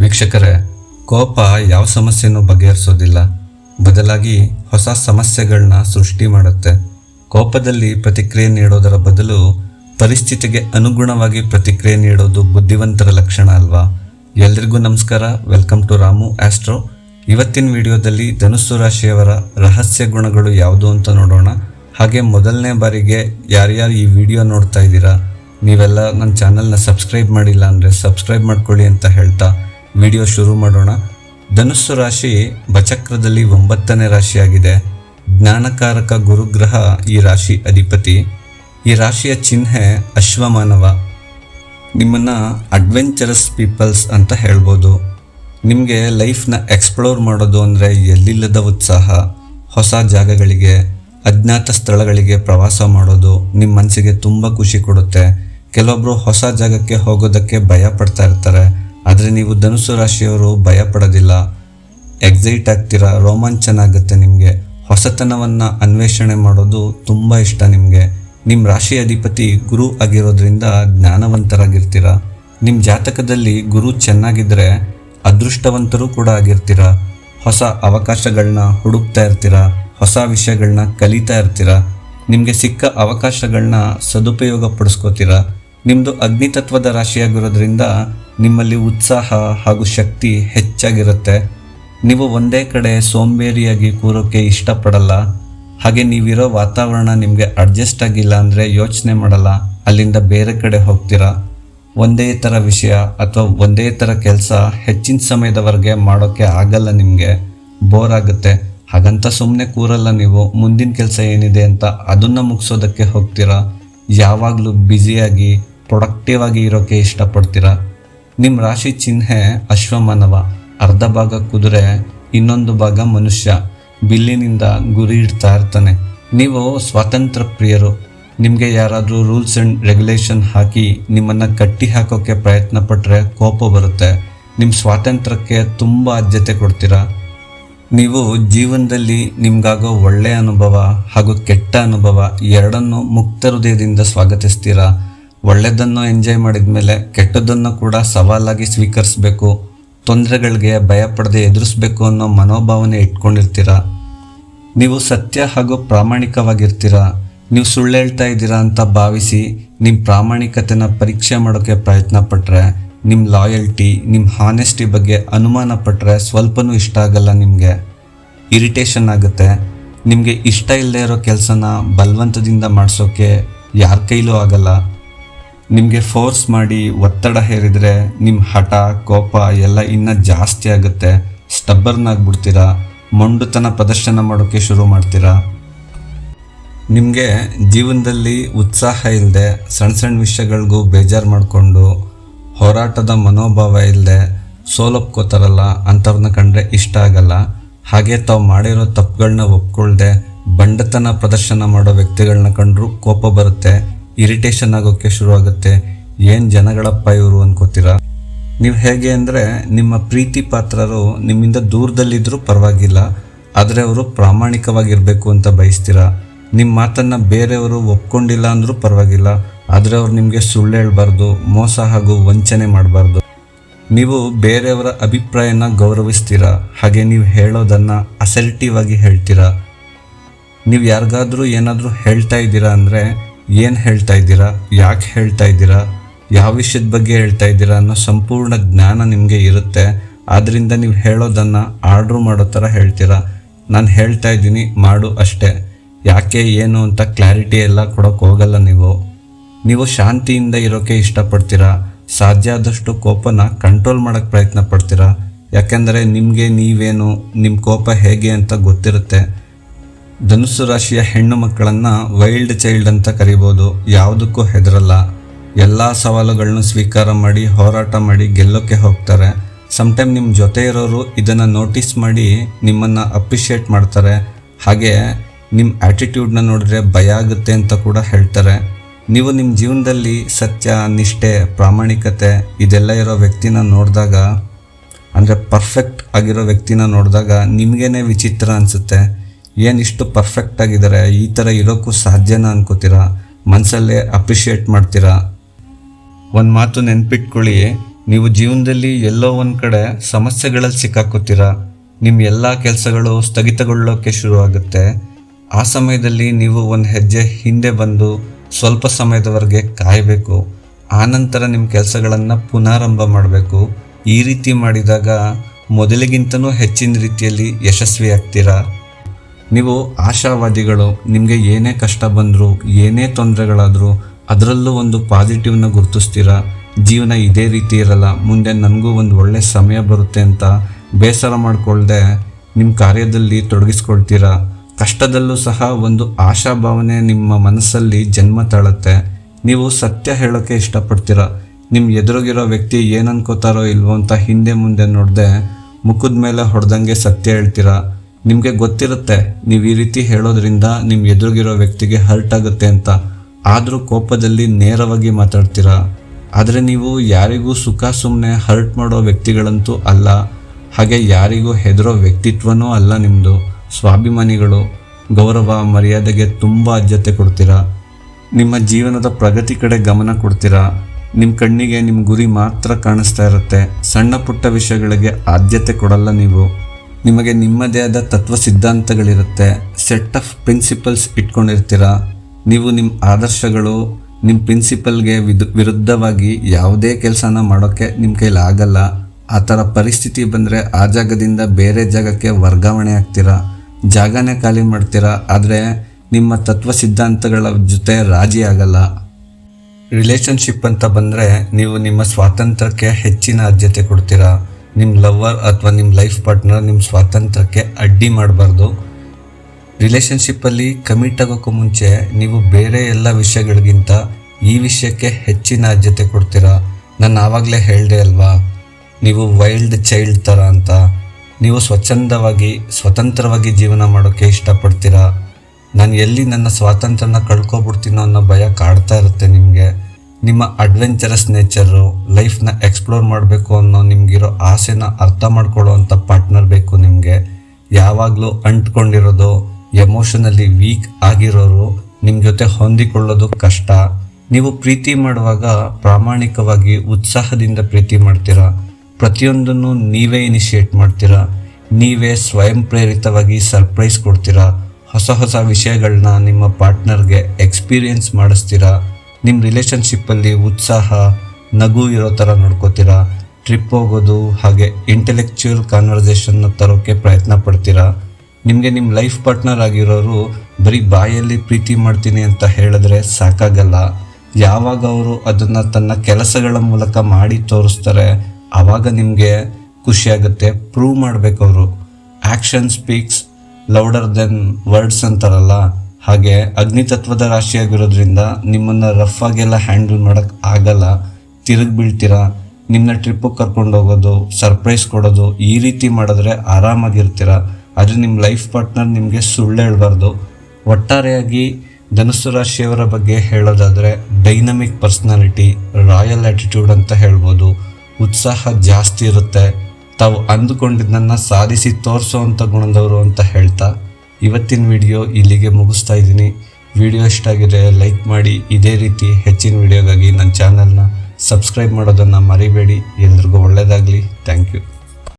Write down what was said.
ವೀಕ್ಷಕರೇ, ಕೋಪ ಯಾವ ಸಮಸ್ಯೆನೂ ಬಗೆಹರಿಸೋದಿಲ್ಲ. ಬದಲಾಗಿ ಹೊಸ ಸಮಸ್ಯೆಗಳನ್ನ ಸೃಷ್ಟಿ ಮಾಡುತ್ತೆ. ಕೋಪದಲ್ಲಿ ಪ್ರತಿಕ್ರಿಯೆ ನೀಡೋದರ ಬದಲು ಪರಿಸ್ಥಿತಿಗೆ ಅನುಗುಣವಾಗಿ ಪ್ರತಿಕ್ರಿಯೆ ನೀಡೋದು ಬುದ್ಧಿವಂತರ ಲಕ್ಷಣ ಅಲ್ವಾ? ಎಲ್ರಿಗೂ ನಮಸ್ಕಾರ, ವೆಲ್ಕಮ್ ಟು ರಾಮು ಆಸ್ಟ್ರೋ. ಇವತ್ತಿನ ವಿಡಿಯೋದಲ್ಲಿ ಧನುಸ್ಸು ರಾಶಿಯವರ ರಹಸ್ಯ ಗುಣಗಳು ಯಾವುದು ಅಂತ ನೋಡೋಣ. ಹಾಗೆ ಮೊದಲನೇ ಬಾರಿಗೆ ಯಾರ್ಯಾರು ಈ ವಿಡಿಯೋ ನೋಡ್ತಾ ಇದ್ದೀರಾ, ನೀವೆಲ್ಲ ನನ್ನ ಚಾನಲ್ನ ಸಬ್ಸ್ಕ್ರೈಬ್ ಮಾಡಿಲ್ಲ ಅಂದರೆ ಸಬ್ಸ್ಕ್ರೈಬ್ ಮಾಡ್ಕೊಳ್ಳಿ ಅಂತ ಹೇಳ್ತಾ ವಿಡಿಯೋ ಶುರು ಮಾಡೋಣ. ಧನುಸ್ಸು ರಾಶಿ ಬಚಕ್ರದಲ್ಲಿ ಒಂಬತ್ತನೇ ರಾಶಿಯಾಗಿದೆ. ಜ್ಞಾನಕಾರಕ ಗುರುಗ್ರಹ ಈ ರಾಶಿ ಅಧಿಪತಿ. ಈ ರಾಶಿಯ ಚಿಹ್ನೆ ಅಶ್ವಮಾನವ. ನಿಮ್ಮನ್ನು ಅಡ್ವೆಂಚರಸ್ ಪೀಪಲ್ಸ್ ಅಂತ ಹೇಳ್ಬೋದು. ನಿಮಗೆ ಲೈಫ್ನ ಎಕ್ಸ್ಪ್ಲೋರ್ ಮಾಡೋದು ಅಂದರೆ ಎಲ್ಲಿಲ್ಲದ ಉತ್ಸಾಹ. ಹೊಸ ಜಾಗಗಳಿಗೆ, ಅಜ್ಞಾತ ಸ್ಥಳಗಳಿಗೆ ಪ್ರವಾಸ ಮಾಡೋದು ನಿಮ್ಮ ಮನಸ್ಸಿಗೆ ತುಂಬ ಖುಷಿ ಕೊಡುತ್ತೆ. ಕೆಲವೊಬ್ಬರು ಹೊಸ ಜಾಗಕ್ಕೆ ಹೋಗೋದಕ್ಕೆ ಭಯ ಪಡ್ತಾ ಇರ್ತಾರೆ. ಆದರೆ ನೀವು ಧನುಸು ರಾಶಿಯವರು ಭಯಪಡೋದಿಲ್ಲ. ಎಕ್ಸೈಟ್ ಆಗ್ತೀರಾ? ರೋಮಾಂಚನ ಆಗುತ್ತೆ ನಿಮಗೆ. ಹೊಸತನವನ್ನು ಅನ್ವೇಷಣೆ ಮಾಡೋದು ತುಂಬ ಇಷ್ಟ ನಿಮಗೆ. ನಿಮ್ಮ ರಾಶಿ ಅಧಿಪತಿ ಗುರು ಆಗಿರೋದ್ರಿಂದ ಜ್ಞಾನವಂತರಾಗಿರ್ತೀರ? ನಿಮ್ಮ ಜಾತಕದಲ್ಲಿ ಗುರು ಚೆನ್ನಾಗಿದ್ದರೆ ಅದೃಷ್ಟವಂತರು ಕೂಡ ಆಗಿರ್ತೀರ? ಹೊಸ ಅವಕಾಶಗಳನ್ನ ಹುಡುಕ್ತಾ ಇರ್ತೀರ? ಹೊಸ ವಿಷಯಗಳನ್ನ ಕಲಿತಾ ಇರ್ತೀರ? ನಿಮಗೆ ಸಿಕ್ಕ ಅವಕಾಶಗಳನ್ನ ಸದುಪಯೋಗ ಪಡಿಸ್ಕೋತೀರ? ನಿಮ್ಮದು ಅಗ್ನಿತತ್ವದ ರಾಶಿಯಾಗಿರೋದ್ರಿಂದ ನಿಮ್ಮಲ್ಲಿ ಉತ್ಸಾಹ ಹಾಗೂ ಶಕ್ತಿ ಹೆಚ್ಚಾಗಿರುತ್ತೆ. ನೀವು ಒಂದೇ ಕಡೆ ಸೋಂಬೇರಿಯಾಗಿ ಕೂರೋಕ್ಕೆ ಇಷ್ಟಪಡಲ್ಲ. ಹಾಗೆ ನೀವಿರೋ ವಾತಾವರಣ ನಿಮಗೆ ಅಡ್ಜಸ್ಟ್ ಆಗಿಲ್ಲ ಅಂದರೆ ಯೋಚನೆ ಮಾಡಲ್ಲ. ಅಲ್ಲಿಂದ ಬೇರೆ ಕಡೆ ಹೋಗ್ತೀರಾ? ಒಂದೇ ಥರ ವಿಷಯ ಅಥವಾ ಒಂದೇ ಥರ ಕೆಲಸ ಹೆಚ್ಚಿನ ಸಮಯದವರೆಗೆ ಮಾಡೋಕ್ಕೆ ಆಗಲ್ಲ ನಿಮಗೆ. ಬೋರ್ ಆಗುತ್ತೆ. ಹಾಗಂತ ಸುಮ್ಮನೆ ಕೂರಲ್ಲ ನೀವು. ಮುಂದಿನ ಕೆಲಸ ಏನಿದೆ ಅಂತ ಅದನ್ನು ಮುಗಿಸೋದಕ್ಕೆ ಹೋಗ್ತೀರಾ? ಯಾವಾಗಲೂ ಬ್ಯುಸಿಯಾಗಿ ಪ್ರೊಡಕ್ಟಿವ್ ಆಗಿ ಇರೋಕ್ಕೆ ಇಷ್ಟಪಡ್ತೀರಾ? ನಿಮ್ಮ ರಾಶಿ ಚಿಹ್ನೆ ಅಶ್ವಮಾನವ. ಅರ್ಧ ಭಾಗ ಕುದುರೆ, ಇನ್ನೊಂದು ಭಾಗ ಮನುಷ್ಯ. ಬಿಲ್ಲಿನಿಂದ ಗುರಿ ಇಡ್ತಾ ಇರ್ತಾನೆ. ನೀವು ಸ್ವಾತಂತ್ರ್ಯ ಪ್ರಿಯರು. ನಿಮಗೆ ಯಾರಾದರೂ ರೂಲ್ಸ್ ಆ್ಯಂಡ್ ರೆಗ್ಯುಲೇಷನ್ ಹಾಕಿ ನಿಮ್ಮನ್ನು ಕಟ್ಟಿ ಹಾಕೋಕ್ಕೆ ಪ್ರಯತ್ನ ಪಟ್ಟರೆ ಕೋಪ ಬರುತ್ತೆ. ನಿಮ್ಮ ಸ್ವಾತಂತ್ರ್ಯಕ್ಕೆ ತುಂಬ ಆದ್ಯತೆ ಕೊಡ್ತೀರಾ? ನೀವು ಜೀವನದಲ್ಲಿ ನಿಮ್ಗಾಗೋ ಒಳ್ಳೆಯ ಅನುಭವ ಹಾಗೂ ಕೆಟ್ಟ ಅನುಭವ ಎರಡನ್ನೂ ಮುಕ್ತ ಹೃದಯದಿಂದ ಸ್ವಾಗತಿಸ್ತೀರಾ? ಒಳ್ಳೆಯದನ್ನು ಎಂಜಾಯ್ ಮಾಡಿದ ಮೇಲೆ ಕೆಟ್ಟದ್ದನ್ನು ಕೂಡ ಸವಾಲಾಗಿ ಸ್ವೀಕರಿಸಬೇಕು, ತೊಂದರೆಗಳಿಗೆ ಭಯ ಪಡೆದು ಎದುರಿಸ್ಬೇಕು ಅನ್ನೋ ಮನೋಭಾವನೆ ಇಟ್ಕೊಂಡಿರ್ತೀರಾ? ನೀವು ಸತ್ಯ ಹಾಗೂ ಪ್ರಾಮಾಣಿಕವಾಗಿರ್ತೀರ? ನೀವು ಸುಳ್ಳು ಹೇಳ್ತಾ ಇದ್ದೀರಾ ಅಂತ ಭಾವಿಸಿ ನಿಮ್ಮ ಪ್ರಾಮಾಣಿಕತೆನ ಪರೀಕ್ಷೆ ಮಾಡೋಕ್ಕೆ ಪ್ರಯತ್ನ ಪಟ್ಟರೆ ನಿಮ್ಮ ಲಾಯಲ್ಟಿ ನಿಮ್ಮ ಹಾನೆಸ್ಟಿ ಬಗ್ಗೆ ಅನುಮಾನ ಪಟ್ಟರೆ ಸ್ವಲ್ಪನೂ ಇಷ್ಟ ಆಗಲ್ಲ ನಿಮಗೆ. ಇರಿಟೇಷನ್ ಆಗುತ್ತೆ. ನಿಮಗೆ ಇಷ್ಟ ಇಲ್ಲದೆ ಇರೋ ಕೆಲಸನ ಬಲವಂತದಿಂದ ಮಾಡಿಸೋಕ್ಕೆ ಯಾರ ಕೈಲೂ ಆಗಲ್ಲ. ನಿಮಗೆ ಫೋರ್ಸ್ ಮಾಡಿ ಒತ್ತಡ ಹೇರಿದರೆ ನಿಮ್ಮ ಹಠ, ಕೋಪ ಎಲ್ಲ ಇನ್ನೂ ಜಾಸ್ತಿ ಆಗುತ್ತೆ. ಸ್ಟಬ್ಬರ್ನ್ ಆಗ್ಬಿಡ್ತೀರಾ? ಮೊಂಡುತನ ಪ್ರದರ್ಶನ ಮಾಡೋಕ್ಕೆ ಶುರು ಮಾಡ್ತೀರಾ? ನಿಮಗೆ ಜೀವನದಲ್ಲಿ ಉತ್ಸಾಹ ಇಲ್ಲದೆ ಸಣ್ಣ ಸಣ್ಣ ವಿಷಯಗಳಿಗೂ ಬೇಜಾರು ಮಾಡಿಕೊಂಡು ಹೋರಾಟದ ಮನೋಭಾವ ಇಲ್ಲದೆ ಸೋಲೊಪ್ಕೋತಾರಲ್ಲ ಅಂಥವ್ರನ್ನ ಕಂಡ್ರೆ ಇಷ್ಟ ಆಗಲ್ಲ. ಹಾಗೆ ತಾವು ಮಾಡಿರೋ ತಪ್ಪುಗಳನ್ನ ಒಪ್ಕೊಳ್ದೆ ಬಂಡತನ ಪ್ರದರ್ಶನ ಮಾಡೋ ವ್ಯಕ್ತಿಗಳನ್ನ ಕಂಡ್ರೂ ಕೋಪ ಬರುತ್ತೆ. ಇರಿಟೇಷನ್ ಆಗೋಕ್ಕೆ ಶುರು ಆಗುತ್ತೆ ಏನು ಜನಗಳಪ್ಪ ಇವರು ಅನ್ಕೋತೀರಾ ನೀವು ಹೇಗೆ ಅಂದರೆ, ನಿಮ್ಮ ಪ್ರೀತಿ ಪಾತ್ರರು ನಿಮ್ಮಿಂದ ದೂರದಲ್ಲಿದ್ದರೂ ಪರವಾಗಿಲ್ಲ, ಆದರೆ ಅವರು ಪ್ರಾಮಾಣಿಕವಾಗಿರಬೇಕು ಅಂತ ಬಯಸ್ತೀರಾ? ನಿಮ್ಮ ಮಾತನ್ನು ಬೇರೆಯವರು ಒಪ್ಕೊಂಡಿಲ್ಲ ಅಂದರೂ ಪರವಾಗಿಲ್ಲ, ಆದರೆ ಅವ್ರು ನಿಮಗೆ ಸುಳ್ಳು ಹೇಳಬಾರ್ದು, ಮೋಸ ಹಾಗೂ ವಂಚನೆ ಮಾಡಬಾರ್ದು. ನೀವು ಬೇರೆಯವರ ಅಭಿಪ್ರಾಯನ ಗೌರವಿಸ್ತೀರಾ? ಹಾಗೆ ನೀವು ಹೇಳೋದನ್ನು ಅಸರ್ಟಿವ್ ಆಗಿ ಹೇಳ್ತೀರಾ? ನೀವು ಯಾರಿಗಾದರೂ ಏನಾದರೂ ಹೇಳ್ತಾ ಇದ್ದೀರಾ ಅಂದರೆ ಏನು ಹೇಳ್ತಾ ಇದ್ದೀರಾ? ಯಾಕೆ ಹೇಳ್ತಾ ಇದ್ದೀರಾ? ಯಾವ ವಿಷಯದ ಬಗ್ಗೆ ಹೇಳ್ತಾ ಇದ್ದೀರಾ ಅನ್ನೋ ಸಂಪೂರ್ಣ ಜ್ಞಾನ ನಿಮಗೆ ಇರುತ್ತೆ. ಆದ್ದರಿಂದ ನೀವು ಹೇಳೋದನ್ನು ಆರ್ಡ್ರ್ ಮಾಡೋ ಥರ ಹೇಳ್ತೀರಾ? ನಾನು ಹೇಳ್ತಾ ಇದ್ದೀನಿ, ಮಾಡು ಅಷ್ಟೇ. ಯಾಕೆ, ಏನು ಅಂತ ಕ್ಲಾರಿಟಿ ಎಲ್ಲ ಕೊಡೋಕೆ ಹೋಗಲ್ಲ ನೀವು. ನೀವು ಶಾಂತಿಯಿಂದ ಇರೋಕ್ಕೆ ಇಷ್ಟಪಡ್ತೀರಾ? ಸಾಧ್ಯ ಆದಷ್ಟು ಕೋಪನ ಕಂಟ್ರೋಲ್ ಮಾಡೋಕ್ಕೆ ಪ್ರಯತ್ನ ಪಡ್ತೀರಾ? ಯಾಕೆಂದರೆ ನಿಮಗೆ ನೀವೇನು ನಿಮ್ಮ ಕೋಪ ಹೇಗೆ ಅಂತ ಗೊತ್ತಿರುತ್ತೆ. ಧನುಸ್ಸು ರಾಶಿಯ ಹೆಣ್ಣು ಮಕ್ಕಳನ್ನು ವೈಲ್ಡ್ ಚೈಲ್ಡ್ ಅಂತ ಕರಿಬೋದು. ಯಾವುದಕ್ಕೂ ಹೆದರಲ್ಲ. ಎಲ್ಲ ಸವಾಲುಗಳನ್ನು ಸ್ವೀಕಾರ ಮಾಡಿ, ಹೋರಾಟ ಮಾಡಿ ಗೆಲ್ಲೋಕ್ಕೆ ಹೋಗ್ತಾರೆ. ಸಮಟೈಮ್ ನಿಮ್ಮ ಜೊತೆ ಇರೋರು ಇದನ್ನು ನೋಟಿಸ್ ಮಾಡಿ ನಿಮ್ಮನ್ನು ಅಪ್ರಿಷಿಯೇಟ್ ಮಾಡ್ತಾರೆ. ಹಾಗೆ ನಿಮ್ಮ ಆ್ಯಟಿಟ್ಯೂಡ್ನ ನೋಡಿದ್ರೆ ಭಯ ಆಗುತ್ತೆ ಅಂತ ಕೂಡ ಹೇಳ್ತಾರೆ. ನೀವು ನಿಮ್ಮ ಜೀವನದಲ್ಲಿ ಸತ್ಯ, ನಿಷ್ಠೆ, ಪ್ರಾಮಾಣಿಕತೆ ಇದೆಲ್ಲ ಇರೋ ವ್ಯಕ್ತಿನ ನೋಡಿದಾಗ, ಅಂದರೆ ಪರ್ಫೆಕ್ಟ್ ಆಗಿರೋ ವ್ಯಕ್ತಿನ ನೋಡಿದಾಗ ನಿಮಗೇನೆ ವಿಚಿತ್ರ ಅನಿಸುತ್ತೆ. ಏನು ಪರ್ಫೆಕ್ಟ್ ಆಗಿದ್ದಾರೆ? ಈ ಥರ ಇರೋಕ್ಕೂ ಸಾಧ್ಯನಾ ಅನ್ಕೋತೀರಾ? ಮನಸಲ್ಲೇ ಅಪ್ರಿಷಿಯೇಟ್ ಮಾಡ್ತೀರಾ? ಒಂದು ಮಾತು ನೆನ್ಪಿಟ್ಕೊಳ್ಳಿ. ನೀವು ಜೀವನದಲ್ಲಿ ಎಲ್ಲೋ ಒಂದು ಕಡೆ ಸಮಸ್ಯೆಗಳಲ್ಲಿ ಸಿಕ್ಕಾಕೋತೀರಾ? ನಿಮ್ಮ ಎಲ್ಲ ಕೆಲಸಗಳು ಸ್ಥಗಿತಗೊಳ್ಳೋಕ್ಕೆ ಶುರುವಾಗುತ್ತೆ. ಆ ಸಮಯದಲ್ಲಿ ನೀವು ಒಂದು ಹೆಜ್ಜೆ ಹಿಂದೆ ಬಂದು ಸ್ವಲ್ಪ ಸಮಯದವರೆಗೆ ಕಾಯಬೇಕು. ಆನಂತರ ನಿಮ್ಮ ಕೆಲಸಗಳನ್ನು ಪುನಾರಂಭ ಮಾಡಬೇಕು. ಈ ರೀತಿ ಮಾಡಿದಾಗ ಮೊದಲಿಗಿಂತನೂ ಹೆಚ್ಚಿನ ರೀತಿಯಲ್ಲಿ ಯಶಸ್ವಿ ಆಗ್ತೀರಾ ನೀವು ಆಶಾವಾದಿಗಳು, ನಿಮಗೆ ಏನೇ ಕಷ್ಟ ಬಂದರೂ, ಏನೇ ತೊಂದರೆಗಳಾದರೂ ಅದರಲ್ಲೂ ಒಂದು ಪಾಸಿಟಿವ್ನ ಗುರುತಿಸ್ತೀರಾ? ಜೀವನ ಇದೇ ರೀತಿ ಇರಲ್ಲ. ಮುಂದೆ ನನಗೂ ಒಂದು ಒಳ್ಳೆ ಸಮಯ ಬರುತ್ತೆ ಅಂತ ಬೇಸರ ಮಾಡಿಕೊಳ್ಳದೆ ನಿಮ್ಮ ಕಾರ್ಯದಲ್ಲಿ ತೊಡಗಿಸ್ಕೊಳ್ತೀರಾ? ಕಷ್ಟದಲ್ಲೂ ಸಹ ಒಂದು ಆಶಾಭಾವನೆ ನಿಮ್ಮ ಮನಸ್ಸಲ್ಲಿ ಜನ್ಮ ತಾಳುತ್ತೆ. ನೀವು ಸತ್ಯ ಹೇಳೋಕ್ಕೆ ಇಷ್ಟಪಡ್ತೀರಾ? ನಿಮ್ಮ ಎದುರುಗಿರೋ ವ್ಯಕ್ತಿ ಏನು ಅನ್ಕೋತಾರೋ ಇಲ್ವೋ ಅಂತ ಹಿಂದೆ ಮುಂದೆ ನೋಡದೆ ಮುಖದ ಮೇಲೆ ಹೊಡೆದಂಗೆ ಸತ್ಯ ಹೇಳ್ತೀರಾ? ನಿಮಗೆ ಗೊತ್ತಿರುತ್ತೆ, ನೀವು ಈ ರೀತಿ ಹೇಳೋದ್ರಿಂದ ನಿಮ್ಮ ಎದುರುಗಿರೋ ವ್ಯಕ್ತಿಗೆ ಹರ್ಟ್ ಆಗುತ್ತೆ ಅಂತ. ಆದರೂ ಕೋಪದಲ್ಲಿ ನೇರವಾಗಿ ಮಾತಾಡ್ತೀರಾ? ಆದರೆ ನೀವು ಯಾರಿಗೂ ಸುಖ ಸುಮ್ಮನೆ ಹರ್ಟ್ ಮಾಡೋ ವ್ಯಕ್ತಿಗಳಂತೂ ಅಲ್ಲ. ಹಾಗೆ ಯಾರಿಗೂ ಹೆದರೋ ವ್ಯಕ್ತಿತ್ವನೂ ಅಲ್ಲ ನಿಮ್ಮದು ಸ್ವಾಭಿಮಾನಿಗಳು, ಗೌರವ, ಮರ್ಯಾದೆಗೆ ತುಂಬ ಆದ್ಯತೆ ಕೊಡ್ತೀರಾ? ನಿಮ್ಮ ಜೀವನದ ಪ್ರಗತಿ ಕಡೆ ಗಮನ ಕೊಡ್ತೀರಾ? ನಿಮ್ಮ ಕಣ್ಣಿಗೆ ನಿಮ್ಮ ಗುರಿ ಮಾತ್ರ ಕಾಣಿಸ್ತಾ ಇರುತ್ತೆ. ಸಣ್ಣ ಪುಟ್ಟ ವಿಷಯಗಳಿಗೆ ಆದ್ಯತೆ ಕೊಡಲ್ಲ ನೀವು. ನಿಮಗೆ ನಿಮ್ಮದೇ ಆದ ತತ್ವ ಸಿದ್ಧಾಂತಗಳಿರುತ್ತೆ. ಸೆಟ್ ಆಫ್ ಪ್ರಿನ್ಸಿಪಲ್ಸ್ ಇಟ್ಕೊಂಡಿರ್ತೀರಾ? ನೀವು ನಿಮ್ಮ ಆದರ್ಶಗಳು ನಿಮ್ಮ ಪ್ರಿನ್ಸಿಪಲ್ಗೆ ವಿರುದ್ಧವಾಗಿ ಯಾವುದೇ ಕೆಲಸನ ಮಾಡೋಕ್ಕೆ ನಿಮ್ಮ ಕೈಲಿ ಆಗಲ್ಲ. ಆ ಥರ ಪರಿಸ್ಥಿತಿ ಬಂದರೆ ಆ ಜಾಗದಿಂದ ಬೇರೆ ಜಾಗಕ್ಕೆ ವರ್ಗಾವಣೆ ಆಗ್ತೀರಾ? ಜಾಗನೇ ಖಾಲಿ ಮಾಡ್ತೀರಾ? ಆದರೆ ನಿಮ್ಮ ತತ್ವ ಸಿದ್ಧಾಂತಗಳ ಜೊತೆ ರಾಜಿ ಆಗಲ್ಲ. ರಿಲೇಷನ್ಶಿಪ್ ಅಂತ ಬಂದರೆ ನೀವು ನಿಮ್ಮ ಸ್ವಾತಂತ್ರ್ಯಕ್ಕೆ ಹೆಚ್ಚಿನ ಆದ್ಯತೆ ಕೊಡ್ತೀರಾ? ನಿಮ್ಮ ಲವರ್ ಅಥವಾ ನಿಮ್ಮ ಲೈಫ್ ಪಾರ್ಟ್ನರ್ ನಿಮ್ಮ ಸ್ವಾತಂತ್ರ್ಯಕ್ಕೆ ಅಡ್ಡಿ ಮಾಡಬಾರ್ದು. ರಿಲೇಷನ್ಶಿಪ್ಪಲ್ಲಿ ಕಮಿಟ್ ಆಗೋಕ್ಕೂ ಮುಂಚೆ ನೀವು ಬೇರೆ ಎಲ್ಲ ವಿಷಯಗಳಿಗಿಂತ ಈ ವಿಷಯಕ್ಕೆ ಹೆಚ್ಚಿನ ಆದ್ಯತೆ ಕೊಡ್ತೀರಾ? ನಾನು ಆವಾಗಲೇ ಹೇಳಿದೆ ಅಲ್ವಾ? ನೀವು ವೈಲ್ಡ್ ಚೈಲ್ಡ್ ಥರ ಅಂತ. ನೀವು ಸ್ವಚ್ಛಂದವಾಗಿ, ಸ್ವತಂತ್ರವಾಗಿ ಜೀವನ ಮಾಡೋಕ್ಕೆ ಇಷ್ಟಪಡ್ತೀರಾ? ನಾನು ಎಲ್ಲಿ ನನ್ನ ಸ್ವಾತಂತ್ರ್ಯನ ಕಳ್ಕೊಬಿಡ್ತೀನೋ ಅನ್ನೋ ಭಯ ಕಾಡ್ತಾ ಇರುತ್ತೆ ನಿಮಗೆ. ನಿಮ್ಮ ಅಡ್ವೆಂಚರಸ್ ನೇಚರು ಲೈಫ್ನ ಎಕ್ಸ್ಪ್ಲೋರ್ ಮಾಡಬೇಕು ಅನ್ನೋ ನಿಮಗಿರೋ ಆಸೆನ ಅರ್ಥ ಮಾಡ್ಕೊಳ್ಳೋವಂಥ ಪಾರ್ಟ್ನರ್ ಬೇಕು ನಿಮಗೆ. ಯಾವಾಗಲೂ ಅಂಟ್ಕೊಂಡಿರೋದು ಎಮೋಷನಲ್ಲಿ ವೀಕ್ ಆಗಿರೋರು ನಿಮ್ಮ ಜೊತೆ ಹೊಂದಿಕೊಳ್ಳೋದು ಕಷ್ಟ. ನೀವು ಪ್ರೀತಿ ಮಾಡುವಾಗ ಪ್ರಾಮಾಣಿಕವಾಗಿ ಉತ್ಸಾಹದಿಂದ ಪ್ರೀತಿ ಮಾಡ್ತೀರಾ? ಪ್ರತಿಯೊಂದನ್ನು ನೀವೇ ಇನಿಷಿಯೇಟ್ ಮಾಡ್ತೀರಾ? ನೀವೇ ಸ್ವಯಂ ಪ್ರೇರಿತವಾಗಿ ಸರ್ಪ್ರೈಸ್ ಕೊಡ್ತೀರಾ? ಹೊಸ ಹೊಸ ವಿಷಯಗಳನ್ನ ನಿಮ್ಮ ಪಾರ್ಟ್ನರ್ಗೆ ಎಕ್ಸ್ಪೀರಿಯನ್ಸ್ ಮಾಡಿಸ್ತೀರಾ? ನಿಮ್ಮ ರಿಲೇಷನ್ಶಿಪ್ಪಲ್ಲಿ ಉತ್ಸಾಹ, ನಗು ಇರೋ ಥರ ನೋಡ್ಕೋತೀರಾ? ಟ್ರಿಪ್ ಹೋಗೋದು ಹಾಗೆ ಇಂಟೆಲೆಕ್ಚುಯಲ್ ಕಾನ್ವರ್ಸೇಷನ್ನ ತರೋಕ್ಕೆ ಪ್ರಯತ್ನ ಪಡ್ತೀರಾ? ನಿಮಗೆ ನಿಮ್ಮ ಲೈಫ್ ಪಾರ್ಟ್ನರ್ ಆಗಿರೋರು ಬರೀ ಬಾಯಲ್ಲಿ ಪ್ರೀತಿ ಮಾಡ್ತೀನಿ ಅಂತ ಹೇಳಿದ್ರೆ ಸಾಕಾಗಲ್ಲ. ಯಾವಾಗ ಅವರು ಅದನ್ನು ತನ್ನ ಕೆಲಸಗಳ ಮೂಲಕ ಮಾಡಿ ತೋರಿಸ್ತಾರೆ ಆವಾಗ ನಿಮಗೆ ಖುಷಿಯಾಗುತ್ತೆ ಪ್ರೂವ್ ಮಾಡಬೇಕು ಅವರು. Action speaks louder than words ಅಂತಾರಲ್ಲ. ಹಾಗೆ ಅಗ್ನಿತತ್ವದ ರಾಶಿಯಾಗಿರೋದ್ರಿಂದ ನಿಮ್ಮನ್ನು ರಫ್ ಆಗೆಲ್ಲ ಹ್ಯಾಂಡಲ್ ಮಾಡೋಕ್ಕೆ ಆಗಲ್ಲ. ತಿರುಗಿ ಬೀಳ್ತೀರಾ ನಿಮ್ಮನ್ನ ಟ್ರಿಪ್ಪಿಗೆ ಕರ್ಕೊಂಡು ಹೋಗೋದು ಸರ್ಪ್ರೈಸ್ ಕೊಡೋದು, ಈ ರೀತಿ ಮಾಡಿದ್ರೆ ಆರಾಮಾಗಿರ್ತೀರ? ಆದರೆ ನಿಮ್ಮ ಲೈಫ್ ಪಾರ್ಟ್ನರ್ ನಿಮಗೆ ಸುಳ್ಳು ಹೇಳಬಾರ್ದು. ಒಟ್ಟಾರೆಯಾಗಿ ಧನುಸ್ಸು ರಾಶಿಯವರ ಬಗ್ಗೆ ಹೇಳೋದಾದರೆ ಡೈನಮಿಕ್ ಪರ್ಸ್ನಾಲಿಟಿ ರಾಯಲ್ ಆ್ಯಟಿಟ್ಯೂಡ್ ಅಂತ ಹೇಳ್ಬೋದು. ಉತ್ಸಾಹ ಜಾಸ್ತಿ ಇರುತ್ತೆ. ತಾವು ಅಂದುಕೊಂಡಿದ್ದನ್ನು ಸಾಧಿಸಿ ತೋರಿಸೋವಂಥ ಗುಣದವರು ಅಂತ ಹೇಳ್ತಾ ಇವತ್ತಿನ ವಿಡಿಯೋ ಇಲ್ಲಿಗೆ ಮುಗಿಸ್ತಾ ಇದ್ದೀನಿ. ವಿಡಿಯೋ ಇಷ್ಟ ಆಗಿದ್ರೆ ಲೈಕ್ ಮಾಡಿ, ಇದೇ ರೀತಿ ಹೆಚ್ಚಿನ ವಿಡಿಯೋಗಾಗಿ ನನ್ನ ಚಾನಲ್ನ ಸಬ್ಸ್ಕ್ರೈಬ್ ಮಾಡೋದನ್ನು ಮರಿಬೇಡಿ. ಎಲ್ರಿಗೂ ಒಳ್ಳೆಯದಾಗಲಿ ಥ್ಯಾಂಕ್ ಯು.